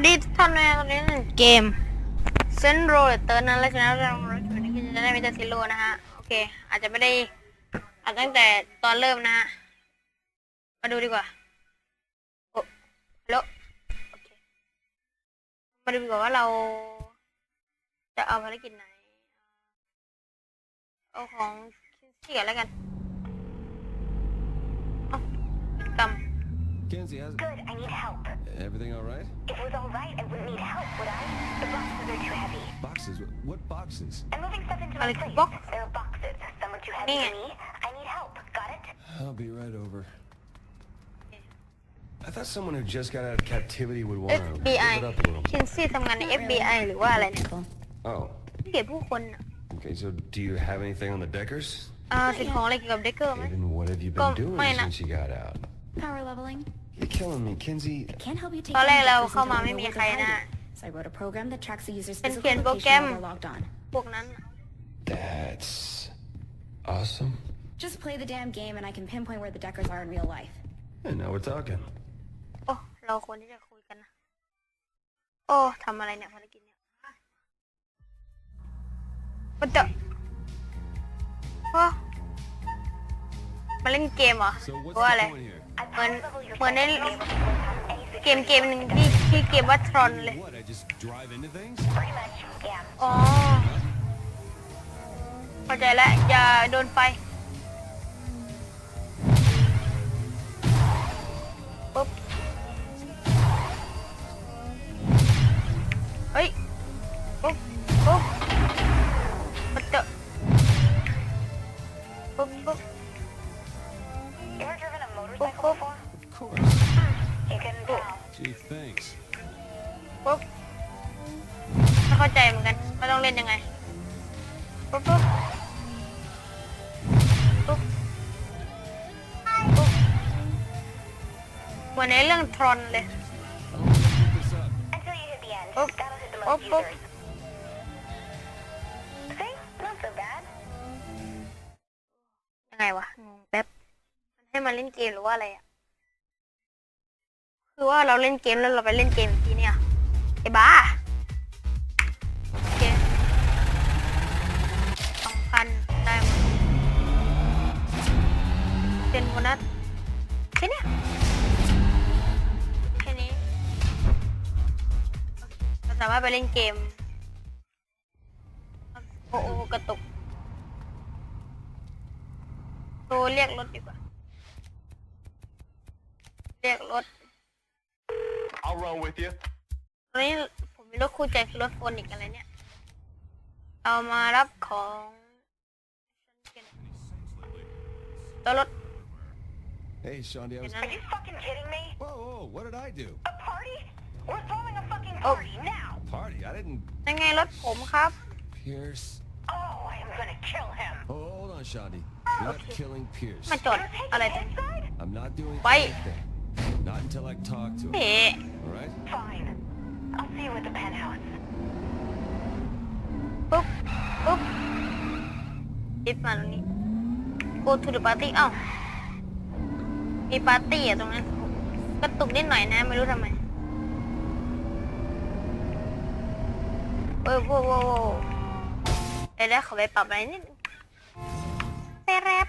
วัสดีท่านนะตอนนี้เล่นเกมเซนโรเตอร์นั้นแล้วนะเราเรานี่คือจะได้มีแต่ซิโร่นะฮะ โอเค อาจจะไม่ได้อาจตั้งแต่ตอนเริ่มนะฮะ มาดูดีกว่าโอ้ฮัลโหลโอเค มาดูดีกว่าว่าเรา จะเอาภารกิจไหน เอาของคินซี่ก่อนแล้วกัน Kenzie, how's Good, I need help. everything all right? If it was all right, I wouldn't need help, would I? The boxes are too heavy. Boxes? Wh- What boxes? I'm moving stuff into my Alex, place. box? There are boxes. Some are too heavy Yeah. for me. I need help. Got it? I'll be right over. I thought someone who just got out of captivity would want to FBI live it up a little. คินซี่ทำงานใน FBI หรือว่าอะไรเนี่ย Oh, เก็บผู้คนน่ะ okay. So, do you have anything on the Deckers? อ่าสิ่งของอะไรเกี่ยวกับเด็กเกอร์ไหม Aiden, what have you Go, been doing mine. since you got out? Power leveling. You're killing me, Kinsey. Can't help you take ตอนแรก down เรา Deckers เข้า until มา they ไม่ know มี where ใคร they're นะ hiding. So I wrote a program that tracks the user's เป็น physical เขียนโปรแกร location ม while they're logged on. พวกนั้นน่ะ That's awesome. Just play the damn game and I can pinpoint where the Deckers are in real life. And now we're talking. โอ้ เราควรที่จะคุยกันนะ โอ้ทำอะไรเนี่ยภารกิจเนี่ยมันจะโอ้มาเล่นเกมเหรอ So, ห what's รือว่าอะไร the point here? I When- power level your when phone I- to be able to close out any เกม security เกมหนึ่งที่ที่เกมว่าทรอนเลย What? I just drive into things? Pretty much, yeah. อ๋อเข้าใจแล้วอย่าโดนไฟ ปุ๊บเห็นกันปุ๊บ Gee, thanks. ปุ๊บไม่เข้าใจเหมือนกันไม่ต้องเล่นยังไงปุ๊บปุ๊บปุ๊บปุ๊บเหมือนในเรื่องทรอนเลยปุ๊บปุ๊บ มาเล่นเกมหรือว่าอะไรอะคือว่าเราเล่นเกมแล้วเราไปเล่นเกมอีกทีเนี่ยไอ้บ้าโอเคสองพันได้มเป็นโบนัสแค่เนี้ยแค่นี้เราสามารถไปเล่นเกมโอ้โอกระตุกโทรเรียกรถดีกว่า ยกรถ I'll run with you. ตอนนี้ผมมีรถคู่ใจคือรถโฟนิกอะไรเนี่ยเรามารับของตัวรถ Hey, Shawnee, I เห็น was. นั่น Are you fucking kidding me? Whoa, whoa, what did I do? A party? We're throwing a fucking Oh. party now. Party? I didn't. นั่นไงรถผมครับ Pierce. Oh, I am gonna kill him. Oh, hold on, Shawnee. You're not Okay. killing Pierce. มาจอด You're taking อะไร his ตรงนี้ side? I'm not doing Wait. anything. Not until I talk to him. เฮ้ All right? Fine. I'll see you at the penthouse. ปุ๊บ ปุ๊บดิฟมาตรงนี้ go to the party เอ้ามีปาร์ตี้อะตรงนั้น กระตุกนิดหน่อยนะ ไม่รู้ทำไมเออโว้โว้โว้เดี๋ยวได้ขอไปปรับอะไรนิดนึงเซแรป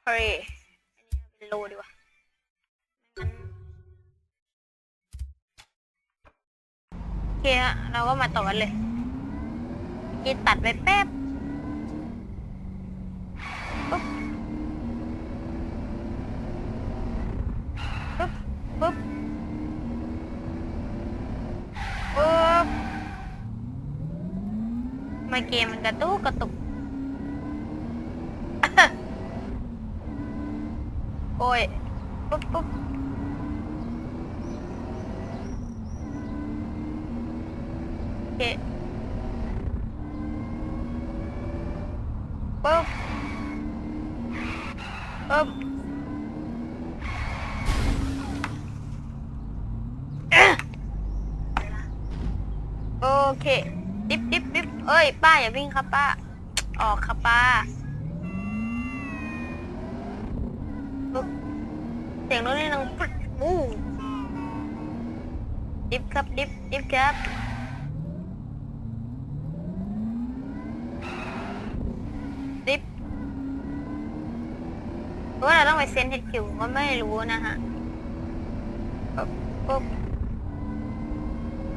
display อันนี้เป็นโลดีกว่าโอเคฮะเราก็มาต่อกันเลยเมื่อกีตัดไปแป๊บปุ๊บปุ๊บปุ๊บปุ๊บไมาเกมมันกระตุกกระตุก โอ้ย ปุ๊บปุ๊บโอเคปุ๊บปุ๊บอะโอ เค ดิบดิบดิบเอ้ย ป้าอย่าวิ่งครับป้า ออกครับป้าปุ๊บเสียงรถนี่นังปึ๊ดอู้ดิฟครับดิฟดิฟครับดิฟว่าเราต้องไปเซ็นเฮดคิวก็ไม่รู้นะฮะปุ๊บ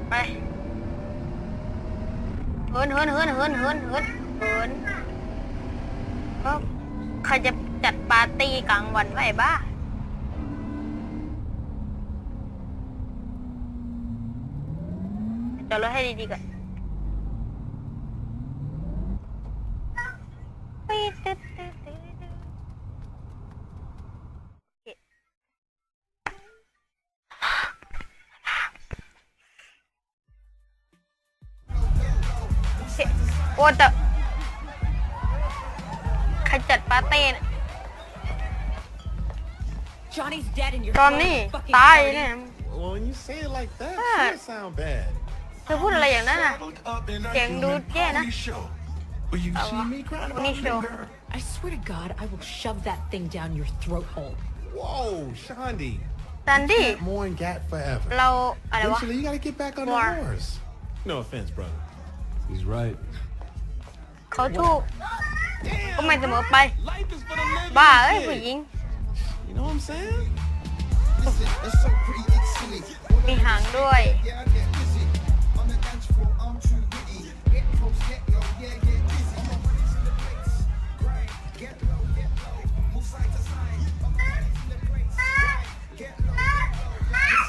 ไป เฮินเฮินเฮินเฮินเฮินเฮินเฮินปุ๊บใครจะจัดปาร์ตี้กลางวันไว้บ้า จอดรถให้ดีๆก่อน โอ้แต่ใครจัดปาร์ตี้เนี่ย Johnny's dead and you're ตอน throwing นี้ a fucking ตาย party? เนี่ย Well, when you say it like that, Ah. sure it sound bad. เธอพูดอะไรอย่างนั้นอะ Tiếng đút ghê đó. Well, you Ờ, see me crying Pony about show. me, girl? I swear to God, I will shove that thing down your throat hole. Whoa, Shandi. ซันดี้ Cat more and gat forever. เราอะไรวะ Eventually, you gotta get back on More. the horse. No offense, brother. He's right. เขาถูก ก็ไม่เสมอไป บ้าเอ้ยผู้หญิง You know what I'm saying? มีหางด้วย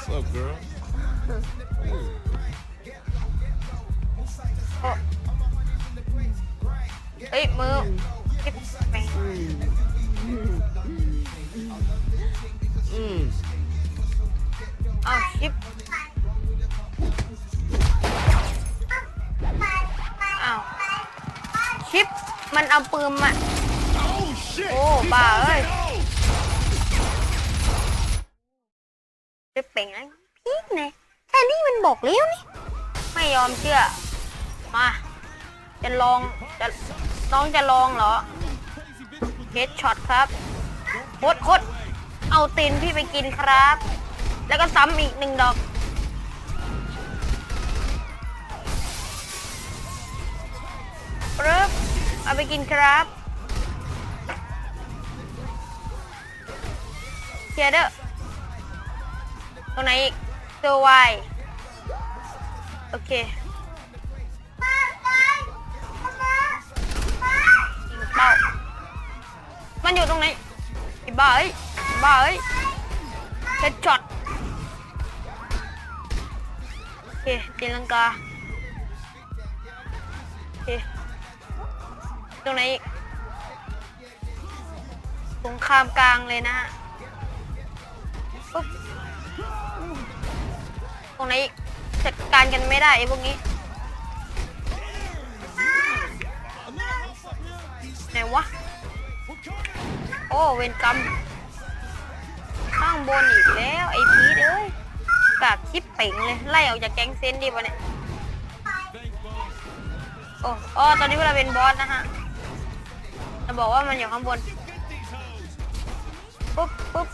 What's up, girl? เอ้ยมือจิ๊บแม่ง Mm. อ้าวชิปอ้าวชิปมันเอาปืนมา Oh, shit! Oh, He's bà holding ơi. on. ชิปเป่งไอ้พีกไงแค่นี้มันบอกแล้วนี่ ไม่ยอมเชื่อ มา จะลองจะ น้องจะลองเหรอเฮดช็อตครับโคตรโคตรเอาตีนพี่ไปกินครับ แล้วก็ซ้ำอีกหนึ่งดอก ปึ๊บ เอาไปกินครับเคลียร์เด้อตรงไหนอีกตัววายโอเค มันอยู่ตรงไหนไอ้บ้าเอ้ยไอ้บ้าเอ้ยเฮดช็อตโอเคตีลังกาโอเคตรงไหนอีกสงครามกลางเลยนะฮะปุ๊บตรงไหนอีกจัดการกันไม่ได้ไอ้พวกนี้ไหนวะ อ้เวรกรรมข้างบนอีกแล้วไอ้พีทเอ้ยกากชิปเป่งเลย ไล่ออกจากแก๊งเซนดีป่ะเนี่ยโอ้อ๋อตอนนี้เราเป็นบอสนะฮะจะบอกว่ามันอยู่ข้างบนปุ๊บปุ๊บ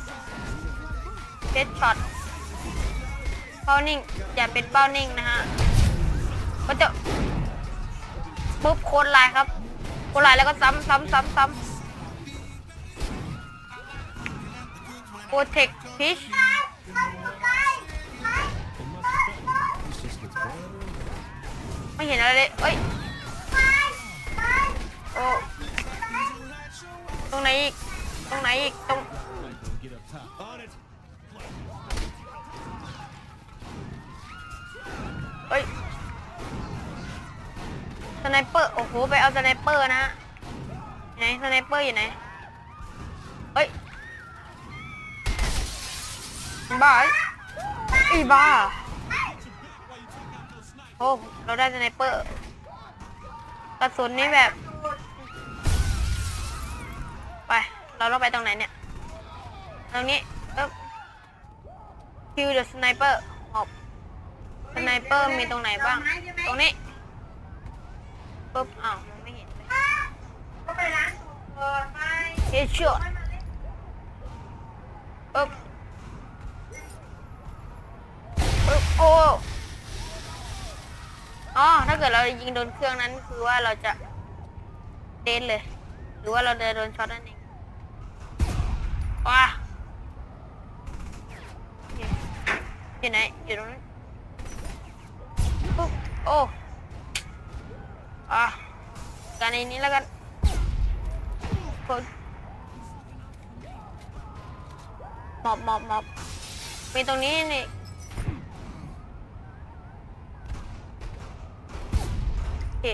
เซตช็อตเป้านิ่งอย่าเป็นเป้านิ่งนะฮะก็จะปุ๊บโคนลายครับโคนลายแล้วก็ซ้ำซ้ำซ้ำซ้ำ โปรเทคพิชไม่เห็นอะไรเลยเอ้ย โอ้ ตรงไหนอีก ตรงไหนอีก ตรง เอ้ย สไนเปอร์ โอ้โห ไปเอาสไนเปอร์นะฮะไหน สไนเปอร์อยู่ไหน บ้าอ้ยอีบ้าโอ้เราได้สไนเปอร์กระสุนนี่แบบ ไป เราต้องไปตรงไหนเนี่ย ตรงนี้เอ๊บคิวเดอะสไนเปอร์หอบสไนเปอร์มีตรงไหนบ้าง ตรงนี้ปุ๊บอ้าวมองไม่เห็นเลยเฮดช็อปุ๊บ อ้อ๋อถ้าเกิดเรายิงโดนเครื่องนั้นคือว่าเราจะเดนเลย หรือว่าเราจะโดนช็อตนั่นเองว้าอยู่ไหนอยู่ตรงนั้นโอ้อะการในนี้แล้วกันคนหมอบหมอบหมอบมีตรงนี้นี่ โอ เค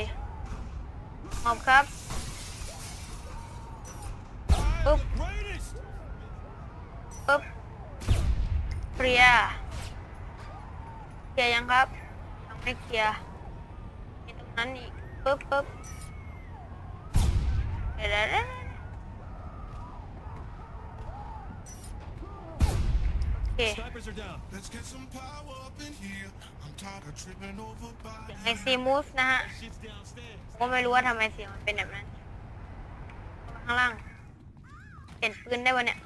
หมอบครับปึ๊บปึ๊บเคลียร์เคลียร์ยังครับยังไม่เคลียร์มีตรงนั้นอีกปึ๊บปึ๊บเดี๋ยว tripping over ไอซีมูสนะฮะ Shit's downstairs. ผมก็ไม่รู้ว่าทำไมเสียงมันเป็นแบบนั้น ข้างล่างเห็นปืนได้วะเนี่ย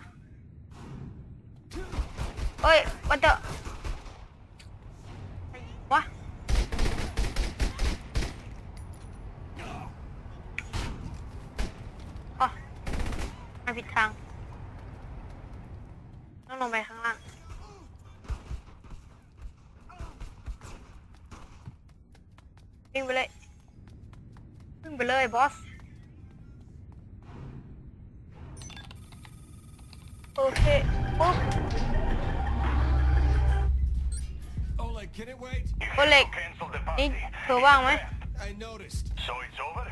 เอ้ยว่าจะใครยิงวะอ๋อมาผิดทางต้องลงไป วิ่งไปเลยวิ่งไปเลยบอสโอเคปุ๊บ Oleg, can it wait? โอเล็ก Cancel the นี่ party. เธอว่างไหม I noticed. So it's over?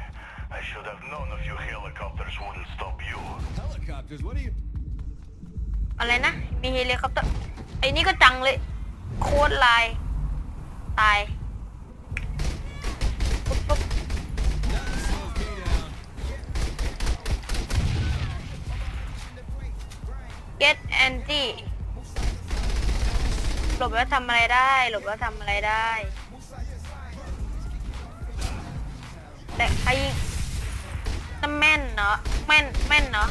I should have known a few helicopters wouldn't stop you. Helicopters, what are you... อะไรนะ มีเฮลิคอปเตอร์ไอ้นี่ก็จังเลย โคตรลาย ตาย get anti หลบแล้วทำอะไรได้ หลบแล้วทำอะไรได้ แต่ใครยิงน้ำแม่นเนาะแม่นแม่นเนาะ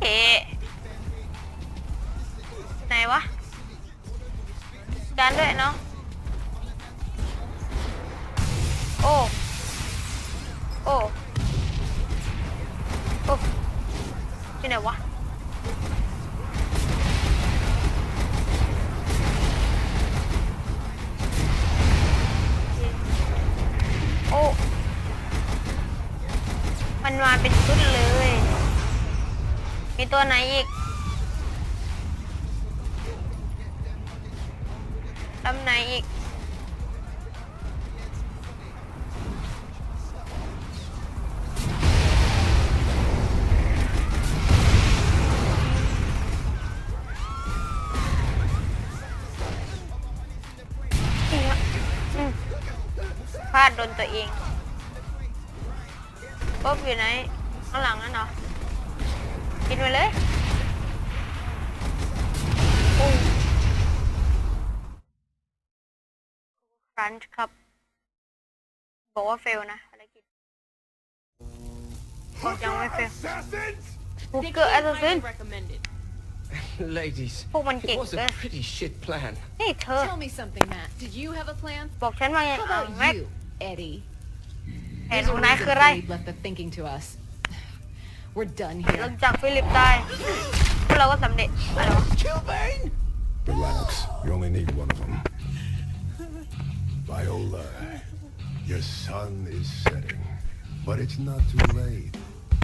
เฮ้ไหนวะการด้วยเนาะ ตัวไหนอีกลำไหนอีกนี่ฮะอืมพลาดโดนตัวเองปุ๊บอยู่ไหนข้างหลังนั่นเหรอ กินไปเลยโอ้ครันช์ครับ บอกว่าเฟลนะภารกิจบอกยังไม่เฟล Assassins! บุกเกอร์แอสซัสซิน recommended. Ladies, พวกมันเก่ง it was เกิ a น pretty shit plan. นี่เธอ Tell me something, Matt. Did you have a plan? บอกฉันว่าไง How เอา about แม็ก you, Eddie? แผน There's ของ a นาย reason คืออะไร Philippe left the thinking to us. We're done หลัง here. จากฟิลิปตายพวกเราก็สำเร็จอะไรวะ Kilbane! Relax. You only need one of them. Viola, your sun is setting, but it's not too late.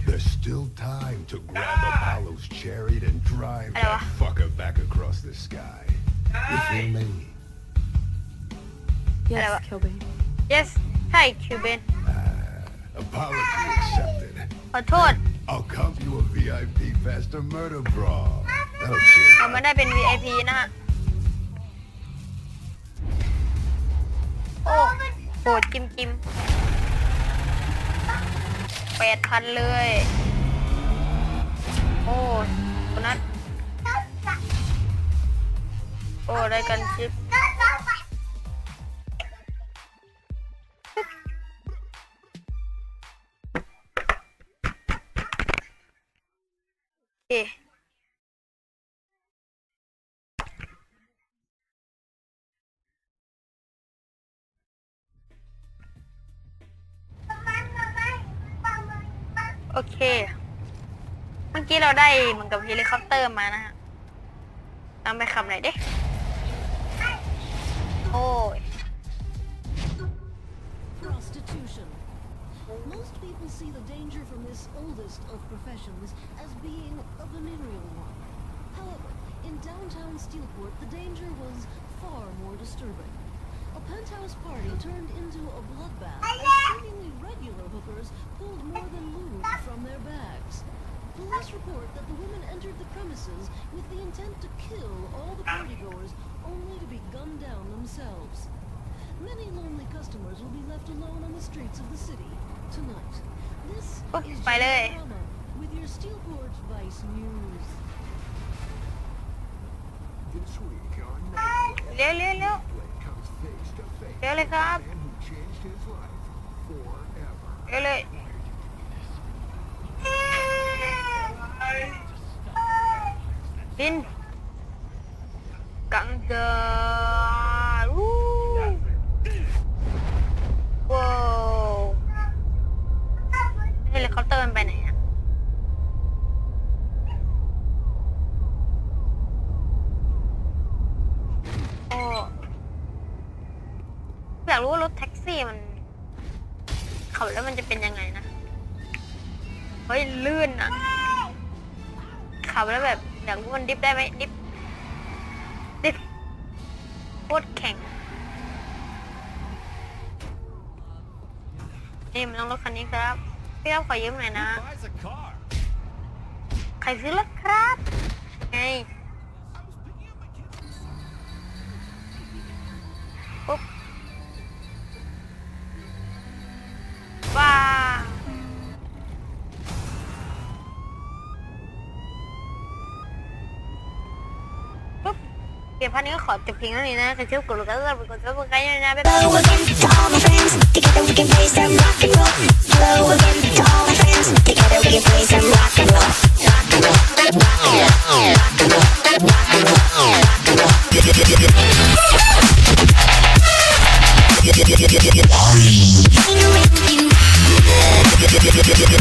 There's still time to grab Apollo's chariot and drive that fucker back across the sky. If you may. Yes, Hello. Kilbane. yes ใช่คิวเบน Apology accepted. ขอโทษ I'll comp you a VIP faster murder brawl. That'll cheer เอา you มา up. ได้เป็น VIP นะฮะ โอ้โหดจิมจิมแปดพันเลย โอ้ตัวนั้นโอ้ ได้กันชิป โอเค เมื่อกี้เราได้เหมือนกับเฮลิคอปเตอร์มานะฮะนำไปขับไหนเด้ โอ้ย people see the danger from this oldest of professions as being a venereal one. However, in downtown Steelport, the danger was far more disturbing. A penthouse party turned into a bloodbath as seemingly regular hookers pulled more than lube from their bags. Police report that the women entered the premises with the intent to kill all the partygoers, only to be gunned down themselves. Many lonely customers will be left alone on the streets of the city tonight. This Oh, is bye, Jenna Lily. Rama with your Steelport Vice News. This week on Netflix, เร็วเร็วเร็ว comes face to face เร็วเลยครับ man who changed his life forever. เร็วเลย บินกังเกอร์วู้ว้าวเฮลิคอปเตอร์มันไปไหนอะโอ้ อยากรู้ว่ารถแท็กซี่มันขับแล้วมันจะเป็นยังไงนะ เฮ้ยลื่นอะ ขับแล้วแบบอยากรู้มันดิฟได้ไหมดิฟดิฟโคตรแข็ง นี่มันต้องรถคันนี้ครับ พี่ครับขอยืมหน่อยนะ ใครซื้อรถครับ ไง ดี๋ยวพันนี้ก็ขอจบเพียงเท่านี้นะกันเชื่อกดลูกกระเอื้อมกดซับสไครต์ด้วยนะบ๊ายบาย Hello again to all my friends. Together we can play some rock and roll. Hello again to all my friends. Together we can play some rock and roll. Rock and roll. Rock and roll. Rock and roll. Rock and roll. Rock and roll. Ring, ring, ring.